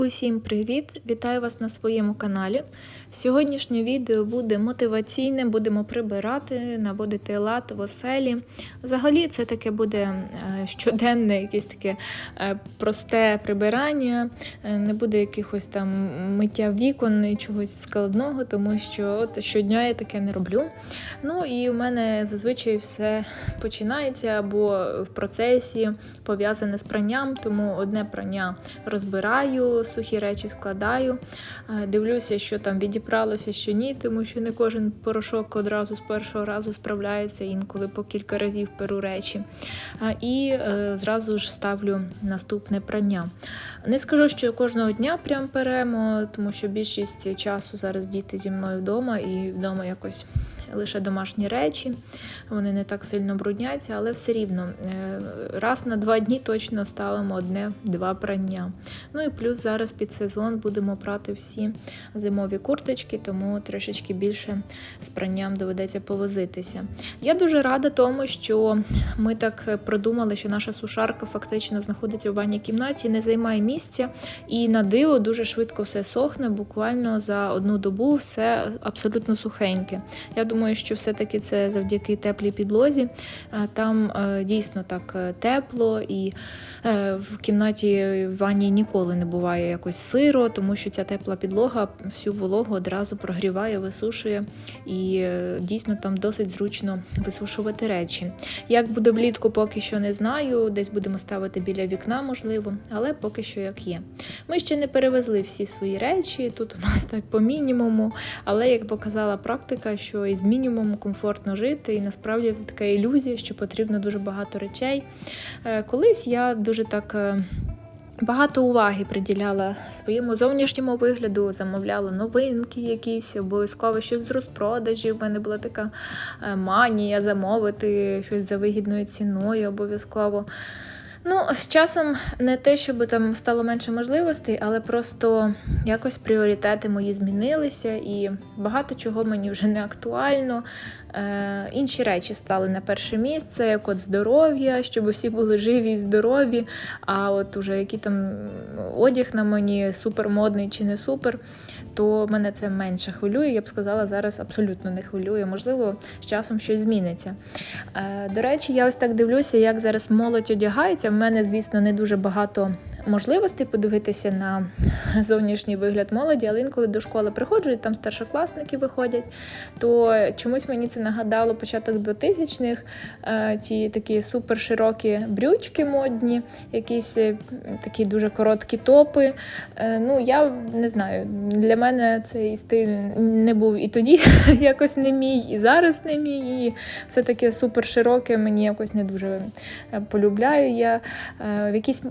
Усім привіт! Вітаю вас на своєму каналі. Сьогоднішнє відео буде мотиваційне, будемо прибирати, наводити лад в оселі. Взагалі, це таке буде е, щоденне, якесь таке е, просте прибирання, Е, не буде якихось там миття вікон і чогось складного, тому що от щодня я таке не роблю. Ну і в мене зазвичай все починається або в процесі пов'язане з пранням, тому одне прання розбираю, сухі речі складаю, е, дивлюся, що там відібралося, що ні, тому що не кожен порошок одразу з першого разу справляється, інколи по кілька разів перу речі. І е, зразу ж ставлю наступне прання. Не скажу, що кожного дня прям перемо, тому що більшість часу зараз діти зі мною вдома і вдома якось лише домашні речі. Вони не так сильно брудняться, але все рівно е, раз на два дні точно ставимо одне-два прання. Ну і плюс зараз під сезон будемо прати всі зимові курточки, тому трошечки більше з пранням доведеться повозитися. Я дуже рада тому, що ми так продумали, що наша сушарка фактично знаходиться в ванній кімнаті, не займає місця, і на диво дуже швидко все сохне. Буквально за одну добу все абсолютно сухеньке. Я думаю, що все-таки це завдяки теплій підлозі. Е, Там е, дійсно так е, тепло і в кімнаті в ванні ніколи не буває якось сиро, тому що ця тепла підлога всю вологу одразу прогріває, висушує і дійсно там досить зручно висушувати речі. Як буде влітку, поки що не знаю. Десь будемо ставити біля вікна, можливо, але поки що як є. Ми ще не перевезли всі свої речі. Тут у нас так по мінімуму. Але як показала практика, що із мінімуму комфортно жити, і насправді це така ілюзія, що потрібно дуже багато речей. Е, Колись я дуже так. е, Багато уваги приділяла своєму зовнішньому вигляду, замовляла новинки якісь, обов'язково щось з розпродажів. У мене була така е, манія замовити щось за вигідною ціною обов'язково. Ну, з часом не те, щоб там стало менше можливостей, але просто якось пріоритети мої змінилися, і багато чого мені вже не актуально. Е, інші речі стали на перше місце, як от здоров'я, щоб всі були живі і здорові. А от уже який там одяг на мені супер модний чи не супер, то мене це менше хвилює. Я б сказала, зараз абсолютно не хвилює. Можливо, з часом щось зміниться. Е, До речі, я ось так дивлюся, як зараз молодь одягається. В мене, звісно, не дуже багато можливостей подивитися на зовнішній вигляд молоді, але інколи до школи приходжу, і там старшокласники виходять, то чомусь мені це нагадало початок 2000-х, е, ті такі супер широкі брючки модні, якісь е, такі дуже короткі топи. Е, Ну, я не знаю, для мене цей стиль не був і тоді якось не мій, і зараз не мій. І все таке супер широке, мені якось не дуже е, полюбляю. Я е, в якийсь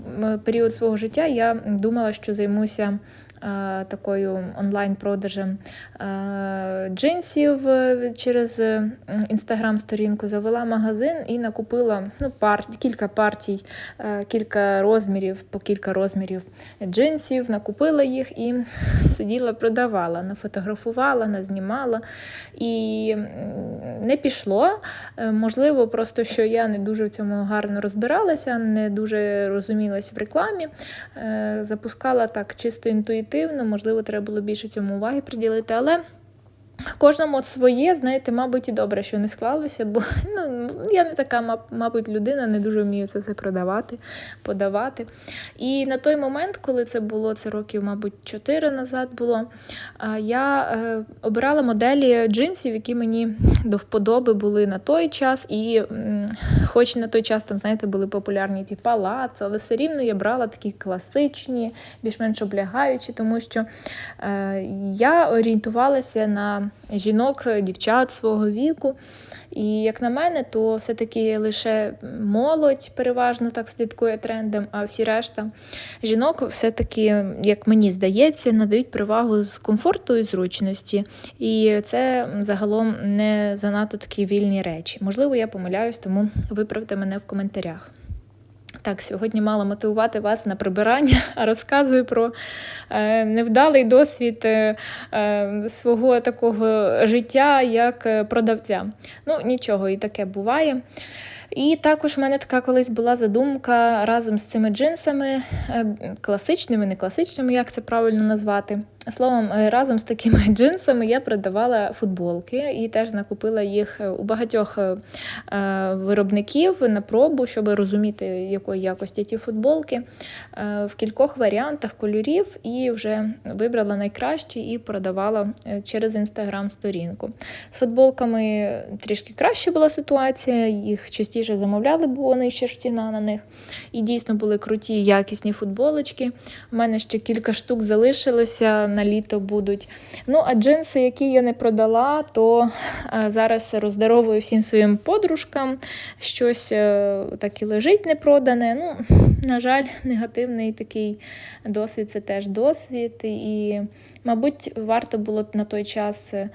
період свого життя я думала, що займуся. Е, Такою онлайн-продажем е, джинсів е, через інстаграм-сторінку завела магазин і накупила ну, пар, кілька партій, кілька розмірів, по кілька розмірів джинсів, накупила їх і сиділа, продавала, нафотографувала, назнімала. І не пішло. Можливо, просто що я не дуже в цьому гарно розбиралася, не дуже розумілась в рекламі. Запускала так чисто інтуїтивно, можливо, треба було більше цьому уваги приділити, але. Кожному от своє, знаєте, мабуть, і добре, що не склалося, бо ну, я не така, мабуть, людина, не дуже вмію це все продавати, подавати. І на той момент, коли це було, це років, мабуть, 4 назад було, я е, обирала моделі джинсів, які мені до вподоби були на той час. І хоч на той час там, знаєте, були популярні ті палаци, але все рівно я брала такі класичні, більш-менш облягаючі, тому що е, я орієнтувалася на жінок, дівчат свого віку. І як на мене, то все-таки лише молодь переважно так слідкує трендам, а всі решта жінок все-таки, як мені здається, надають перевагу з комфорту і зручності. І це загалом не занадто такі вільні речі. Можливо, я помиляюсь, тому виправте мене в коментарях. Так, сьогодні мала мотивувати вас на прибирання, а розказую про е, невдалий досвід е, е, свого такого життя як продавця. Ну, нічого, і таке буває. І також в мене така колись була задумка разом з цими джинсами, е, класичними, не класичними, як це правильно назвати. Словом, е, разом з такими джинсами я продавала футболки і теж накупила їх у багатьох е, е, виробників на пробу, щоб розуміти, якої якості ті футболки. Е, В кількох варіантах кольорів і вже вибрала найкращі і продавала е, через інстаграм-сторінку. З футболками трішки краще була ситуація, їх частіше замовляли, бо нижча ж ціна на них. І дійсно були круті, якісні футболочки. У мене ще кілька штук залишилося на літо будуть. Ну, а джинси, які я не продала, то е, зараз роздаровую всім своїм подружкам. Щось е, так і лежить непродане. Ну, на жаль, негативний такий досвід це теж досвід. І, мабуть, варто було на той час е,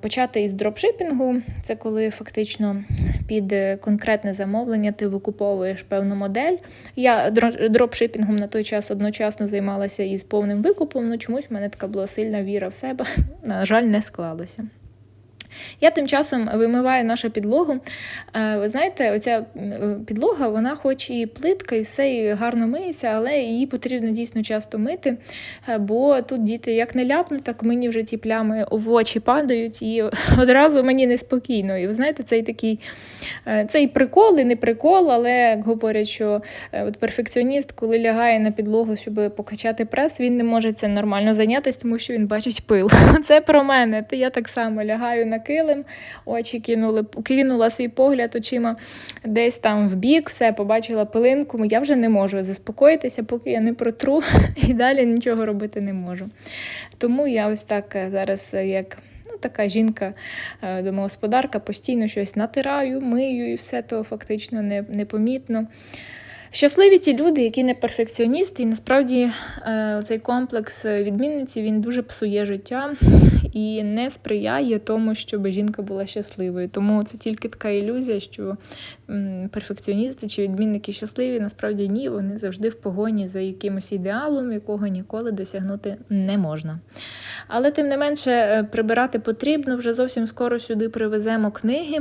почати із дропшипінгу. Це коли фактично під е, конкретне замовлення ти викуповуєш певну модель. Я дро- дропшипінгом на той час одночасно займалася із повним викупом, але чомусь в мене така була сильна віра в себе. На жаль, не склалося. Я тим часом вимиваю нашу підлогу. Е, Ви знаєте, оця підлога, вона хоч і плитка, і все і гарно миється, але її потрібно дійсно часто мити, е, бо тут діти як не ляпнуть, так мені вже ті плями в очі падають, і одразу мені неспокійно. І ви знаєте, цей такий е, цей прикол і не прикол, але як говорять, що от перфекціоніст, коли лягає на підлогу, щоб покачати прес, він не може це нормально зайнятися, тому що він бачить пил. Це про мене. Я так само лягаю на килим, очі кинули, кинула свій погляд очима десь там в бік, все, побачила пилинку. Я вже не можу заспокоїтися, поки я не протру і далі нічого робити не можу. Тому я ось так е, зараз е, як. Ну, така жінка, е, домогосподарка, постійно щось натираю, мию і все то фактично не, непомітно. Щасливі ті люди, які не перфекціоністи, і насправді е, цей комплекс відмінниці він дуже псує життя і не сприяє тому, щоб жінка була щасливою. Тому це тільки така ілюзія, що перфекціоністи чи відмінники щасливі, насправді ні, вони завжди в погоні за якимось ідеалом, якого ніколи досягнути не можна. Але тим не менше е, прибирати потрібно. Вже зовсім скоро сюди привеземо книги.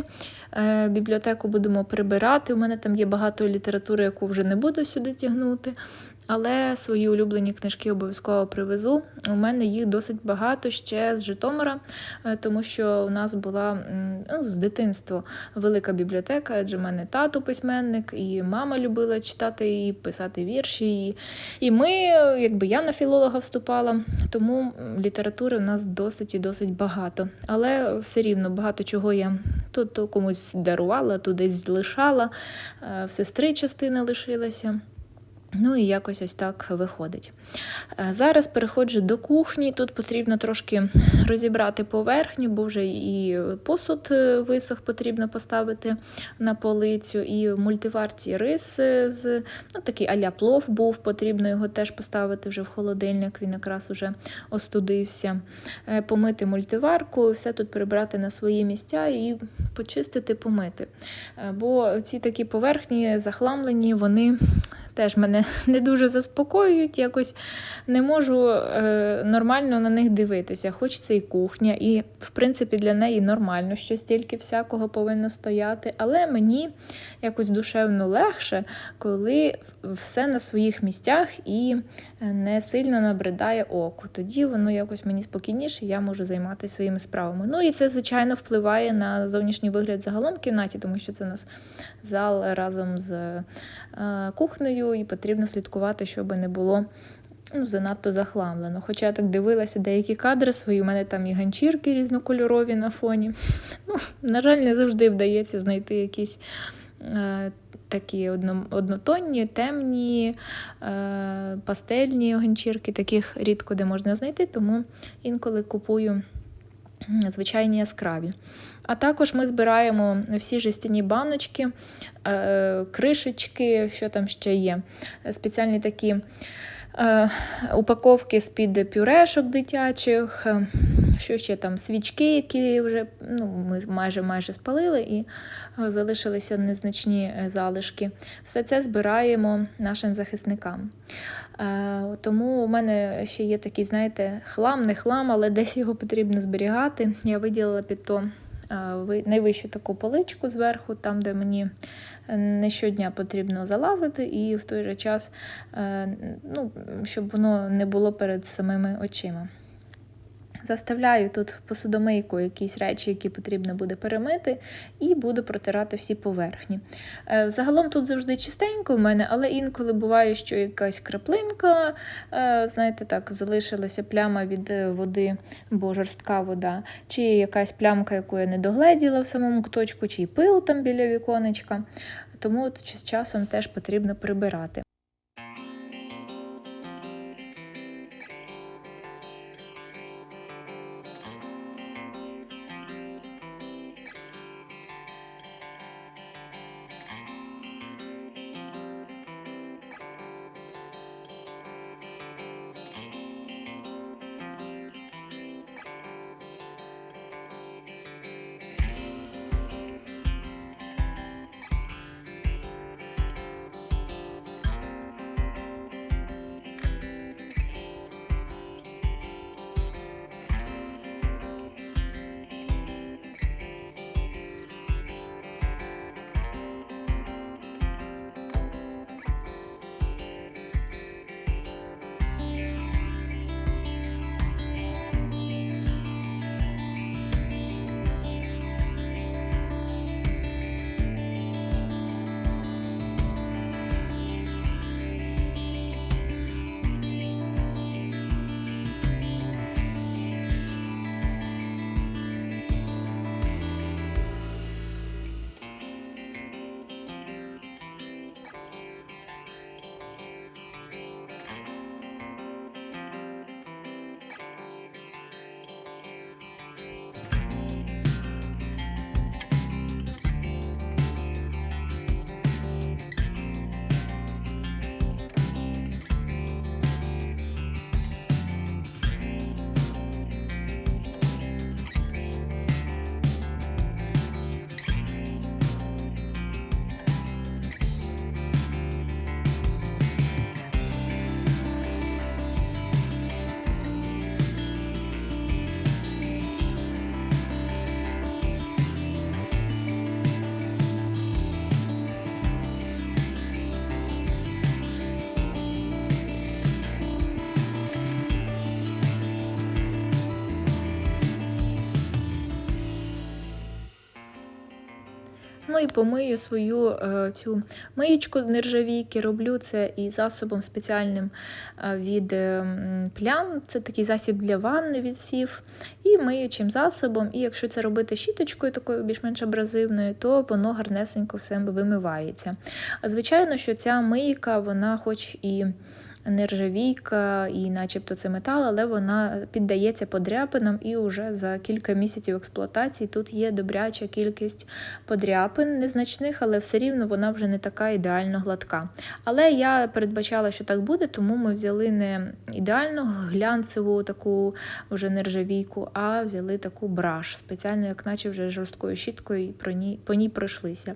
Е, Бібліотеку будемо прибирати. У мене там є багато літератури, яку вже не буду сюди тягнути. Але свої улюблені книжки обов'язково привезу. У мене їх досить багато ще з Житомира, е, тому що у нас була ну, з дитинства велика бібліотека, адже в мене тато письменник, і мама любила читати і писати вірші. І, і ми, якби я на філолога вступала, тому літератури в нас досить і досить багато. Але все рівно багато чого я то комусь дарувала, то десь лишала, е, в сестри частина лишилася. Ну і якось ось так виходить. Е, Зараз переходжу до кухні. Тут потрібно трошки розібрати поверхню, бо вже і посуд е, висох потрібно поставити на полицю, і в мультиварці рис е, з ну, такий аля плов був, потрібно його теж поставити вже в холодильник, він якраз уже остудився. Помити мультиварку, все тут прибрати на свої місця і почистити, помити. Бо ці такі поверхні захламлені, вони теж мене не дуже заспокоюють, якось не можу е, нормально на них дивитися. Хоч це і кухня, і в принципі для неї нормально, що стільки всякого повинно стояти. Але мені якось душевно легше, коли все на своїх місцях і не сильно набридає оку. Тоді воно якось мені спокійніше, я можу займатися своїми справами. Ну і це, звичайно, впливає на зовнішній вигляд загалом в кімнаті, тому що це у нас зал разом з е, кухнею, і потрібно слідкувати, щоб не було. Ну, занадто захламлено. Хоча я так дивилася деякі кадри свої, у мене там і ганчірки різнокольорові на фоні. Ну, на жаль, не завжди вдається знайти якісь е, такі одно, однотонні, темні, е, пастельні ганчірки. Таких рідко де можна знайти, тому інколи купую звичайні яскраві. А також ми збираємо всі жестяні баночки, е, кришечки, що там ще є. Спеціальні такі е, упаковки з-під пюрешок дитячих, е, що ще там, свічки, які вже ну, ми майже майже спалили, і залишилися незначні залишки. Все це збираємо нашим захисникам. Тому у мене ще є такий, знаєте, хлам, не хлам, але десь його потрібно зберігати. Я виділила під то найвищу таку поличку зверху, там, де мені е, не щодня потрібно залазити, і в той же час, е, ну, щоб воно не було перед самими очима. Заставляю тут в посудомийку якісь речі, які потрібно буде перемити, і буду протирати всі поверхні. Е, Загалом тут завжди чистенько в мене, але інколи буває, що якась краплинка, е, знаєте, так, залишилася пляма від е, води, бо жорстка вода, чи якась плямка, яку я не догледіла в самому куточку, чи пил там біля віконечка. Тому з часом теж потрібно прибирати. Ну і помию свою е, цю з нержавійки. Роблю це і засобом спеціальним е, від е, плям. Це такий засіб для ванни від сів. І миючим засобом. І якщо це робити щіточкою, такою більш-менш абразивною, то воно гарнесенько все вимивається. Звичайно, що ця мийка, вона хоч і нержавійка, і начебто це метал, але вона піддається подряпинам, і вже за кілька місяців експлуатації тут є добряча кількість подряпин, незначних, але все рівно вона вже не така ідеально гладка. Але я передбачала, що так буде, тому ми взяли не ідеально глянцеву таку вже нержавійку, а взяли таку браш, спеціально, як наче вже жорсткою щіткою, і про ній, по ній пройшлися.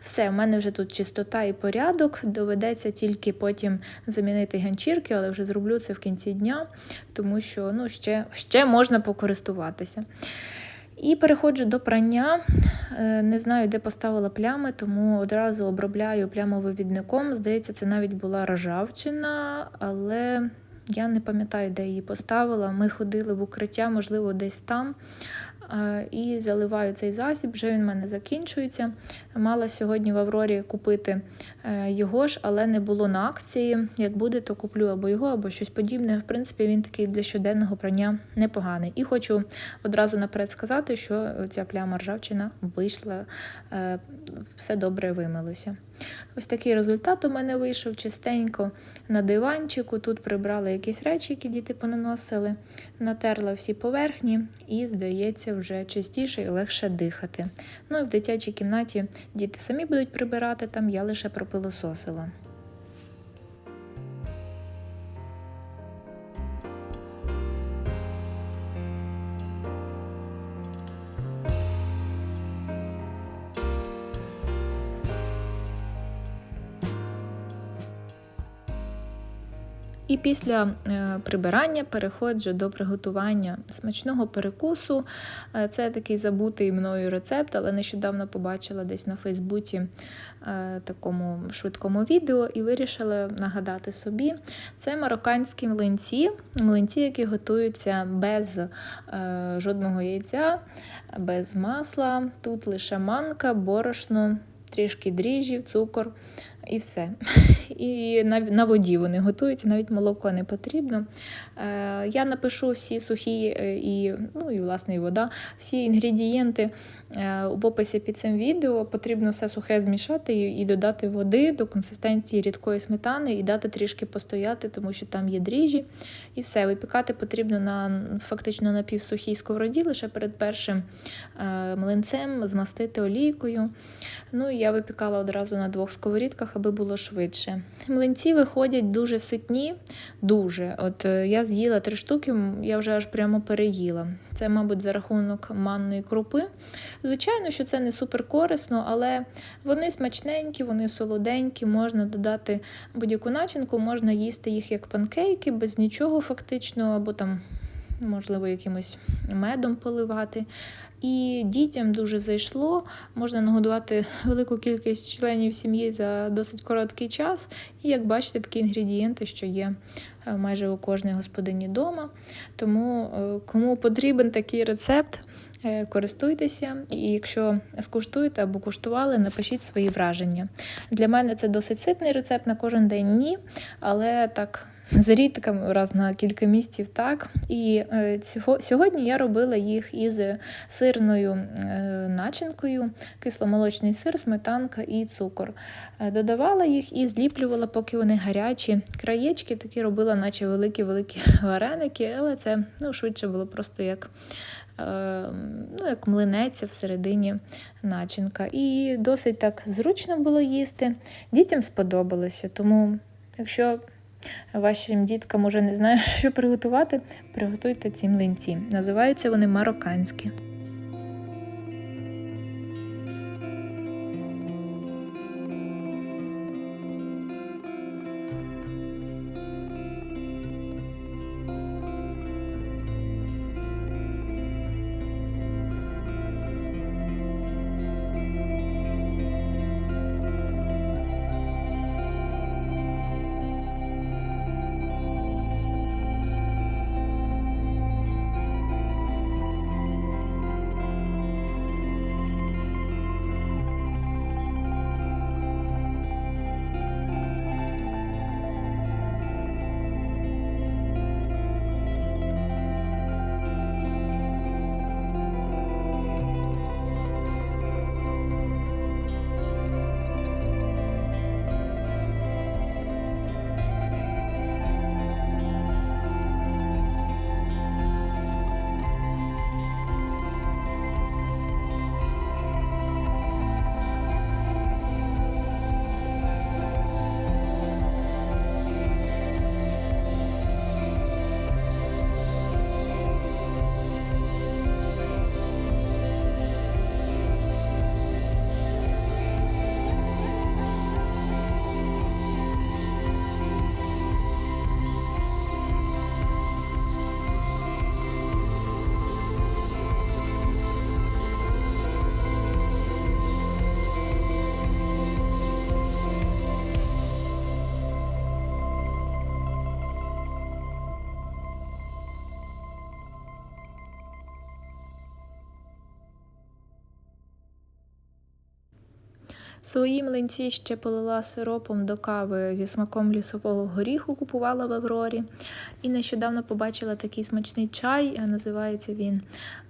Все, в мене вже тут чистота і порядок. Доведеться тільки потім замінити ганчірки, але вже зроблю це в кінці дня, тому що ну, ще, ще можна покористуватися. І переходжу до прання. Е, Не знаю, де поставила плями, тому одразу обробляю плямовивідником. Здається, це навіть була ржавчина, але я не пам'ятаю, де її поставила. Ми ходили в укриття, можливо, десь там. Е, І заливаю цей засіб, вже він в мене закінчується. Мала сьогодні в Аврорі купити е, його ж, але не було на акції. Як буде, то куплю або його, або щось подібне. В принципі, він такий для щоденного прання непоганий. І хочу одразу наперед сказати, що ця пляма ржавчина вийшла, е, все добре вимилося. Ось такий результат у мене вийшов чистенько на диванчику. Тут прибрала якісь речі, які діти понаносили, натерла всі поверхні і, здається, вже чистіше і легше дихати. Ну і в дитячій кімнаті діти самі будуть прибирати, там я лише пропилососила. І після е, прибирання переходжу до приготування смачного перекусу. Е, Це такий забутий мною рецепт, але нещодавно побачила десь на Фейсбуці е, такому швидкому відео і вирішила нагадати собі. Це марокканські млинці, млинці, які готуються без жодного яйця, без масла. Тут лише манка, борошно, трішки дріжджів, цукор і все. І на, на воді вони готуються, навіть молоко не потрібно. Е, я напишу всі сухі е, і, ну і власне і вода, всі інгредієнти е, в описі під цим відео. Потрібно все сухе змішати і, додати води до консистенції рідкої сметани і дати трішки постояти, тому що там є дріжджі. І все, випікати потрібно на фактично на півсухій сковороді, лише перед першим е, млинцем змастити олійкою. Ну і я випікала одразу на двох сковорідках, аби було швидше. Млинці виходять дуже ситні, дуже. От е, я з'їла три штуки, я вже аж прямо переїла. Це, мабуть, за рахунок манної крупи. Звичайно, що це не супер корисно, але вони смачненькі, вони солоденькі, можна додати будь-яку начинку, можна їсти їх як панкейки, без нічого фактично, або там. Можливо, якимось медом поливати. І дітям дуже зайшло. Можна нагодувати велику кількість членів сім'ї за досить короткий час. І як бачите, такі інгредієнти, що є е, майже у кожній господині вдома. Тому е, кому потрібен такий рецепт, е, користуйтеся. І якщо скуштуєте або куштували, напишіть свої враження. Для мене це досить ситний рецепт на кожен день ні, але так. Зарідка раз на кілька місяців так. І е, цього, сьогодні я робила їх із сирною е, начинкою, кисломолочний сир, сметанка і цукор. Е, додавала їх і зліплювала, поки вони гарячі. Краєчки такі робила, наче великі-великі вареники, але це ну, швидше було просто як. е, Ну, як млинеться всередині начинка. І досить так зручно було їсти. Дітям сподобалося. Тому, якщо вашим діткам уже не знаю, що приготувати, приготуйте ці млинці. Називаються вони марокканські. Свої млинці ще полила сиропом до кави зі смаком лісового горіху, купувала в Аврорі. І нещодавно побачила такий смачний чай, е, називається він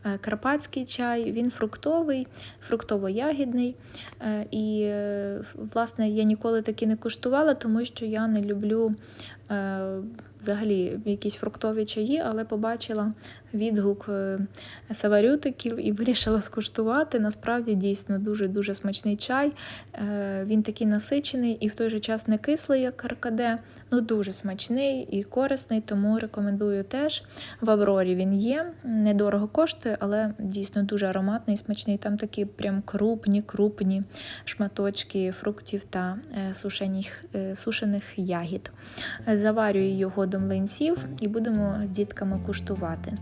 е, карпатський чай. Він фруктовий, фруктово-ягідний. Е, І, власне, я ніколи такі не куштувала, тому що я не люблю взагалі якісь фруктові чаї, але побачила відгук е, саварютиків і вирішила скуштувати. Насправді дійсно дуже-дуже смачний чай. Е, Він такий насичений і в той же час не кислий, як каркаде. Ну дуже смачний і корисний, тому рекомендую теж. В Аврорі він є, недорого коштує, але дійсно дуже ароматний і смачний. Там такі прям крупні, крупні шматочки фруктів та е, сушених, е, сушених ягід. Заварюю його до млинців і будемо з дітками куштувати.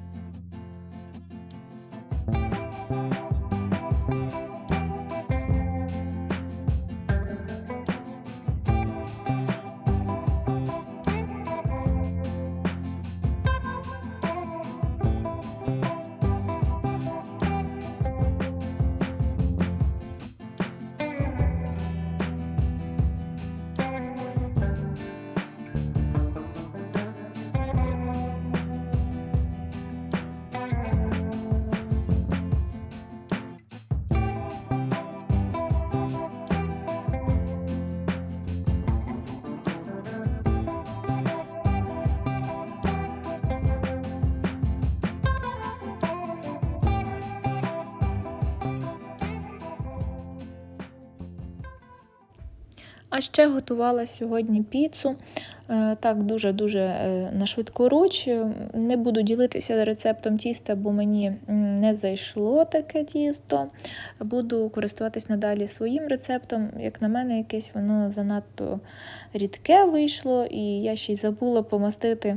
А ще готувала сьогодні піцу. Е, Так, дуже-дуже е, на швидку руч. Не буду ділитися рецептом тіста, бо мені не зайшло таке тісто. Буду користуватись надалі своїм рецептом. Як на мене, якесь воно занадто рідке вийшло, і я ще й забула помастити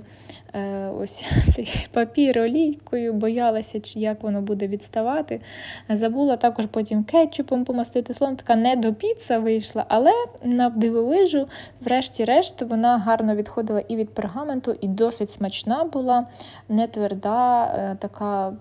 ось цей папір олійкою, боялася, як воно буде відставати. Забула також потім кетчупом помастити. Словом, така недопіца вийшла, але на дивовижу, врешті-решт, вона гарно відходила і від пергаменту, і досить смачна була, не тверда, е, така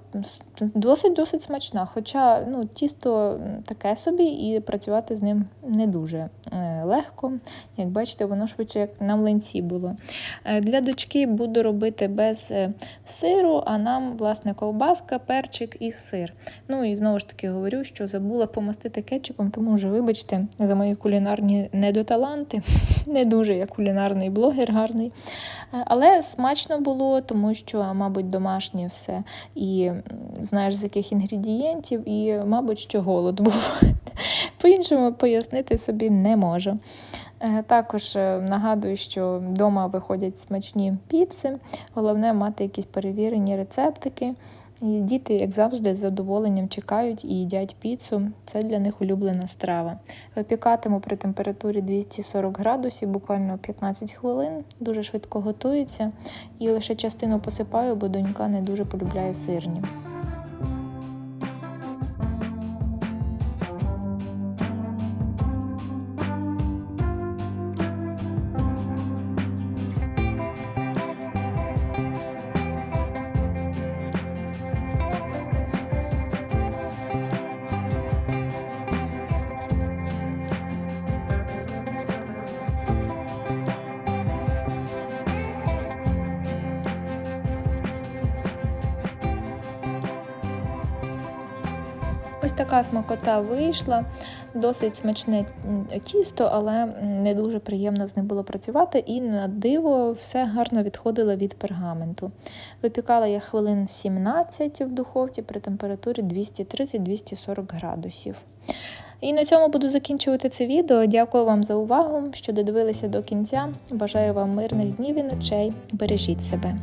досить-досить смачна. Хоча ну, тісто таке собі, і працювати з ним не дуже е, легко. Як бачите, воно швидше як на млинці було. Е, Для дочки буду робити без е, сиру, а нам, власне, ковбаска, перчик і сир. Ну і знову ж таки говорю, що забула помастити кетчупом, тому вже, вибачте, за мої кулінарні недоталанти. Не дуже я кулінарний блогер гарний. Е, Але смачно було, тому що, мабуть, домашнє все. І знаєш, з яких інгредієнтів, і, мабуть, що голод був. По-іншому пояснити собі не можу. Е, Також е, нагадую, що вдома виходять смачні піци. Головне мати якісь перевірені рецептики. І діти, як завжди, з задоволенням чекають і їдять піцу. Це для них улюблена страва. Випікатиму при температурі 240 градусів, буквально 15 хвилин. Дуже швидко готується. І лише частину посипаю, бо донька не дуже полюбляє сирні. Така смакота вийшла, досить смачне тісто, але не дуже приємно з ним було працювати, і на диво все гарно відходило від пергаменту. Випікала я хвилин 17 в духовці при температурі 230-240 градусів. І на цьому буду закінчувати це відео. Дякую вам за увагу, що додивилися до кінця. Бажаю вам мирних днів і ночей. Бережіть себе.